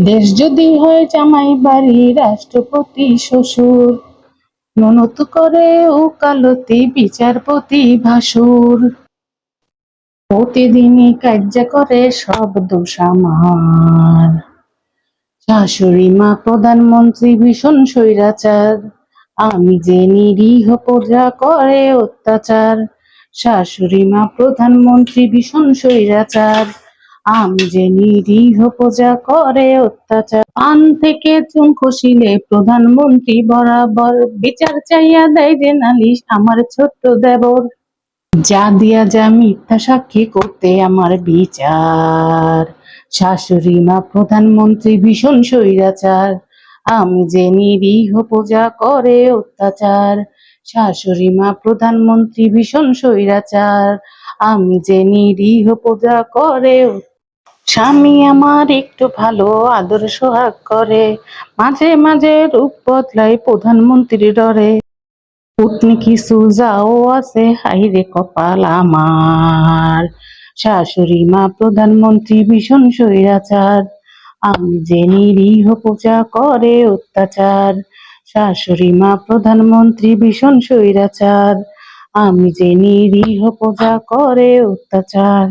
দেশ যদি হয় জামাই বাড়ি, রাষ্ট্রপতি, শ্বশুর। ননত করে উকালতি বিচারপতি, ভাসুর। প্রতিদিনই কার্য করে সব দোষ আমার। শাশুড়ি মা, প্রধানমন্ত্রী, ভীষণ স্বৈরাচার। আমি যে নিরীহ প্রজা করে অত্যাচার, শাশুড়ি মা, প্রধানমন্ত্রী, ভীষণ স্বৈরাচার। আমি যে নিরীহ প্রজা করে অত্যাচার, পান থেকে খসিলে প্রধানমন্ত্রী বরাবর। বিচার চাইয়া দেয় যে নালিশ আমার ছোট্ট দেবর। যা দিয়া যা মিথ্যা সাক্ষী করতে আমার বিচার। শাশুড়ি মা প্রধানমন্ত্রী ভীষণ স্বৈরাচার। আমি যে নিরীহ পূজা করে অত্যাচার, শাশুড়ি মা প্রধানমন্ত্রী ভীষণ স্বৈরাচার। আমি যে নিরীহ পূজা করে। স্বামী আমার একটু ভালো আদর সোহাগ করে। মাঝে মাঝে রূপ বদলায় প্রধানমন্ত্রীর ডরে। পুতনি কিছু যাও আছে, হাইরে কপাল আমার। শাশুড়ি মা প্রধানমন্ত্রী ভীষণ স্বৈরাচার। আমি যে নিরীহ পূজা করে অত্যাচার, শাশুড়ি মা প্রধানমন্ত্রী ভীষণ স্বৈরাচার। আমি যে নিরীহ পূজা করে অত্যাচার।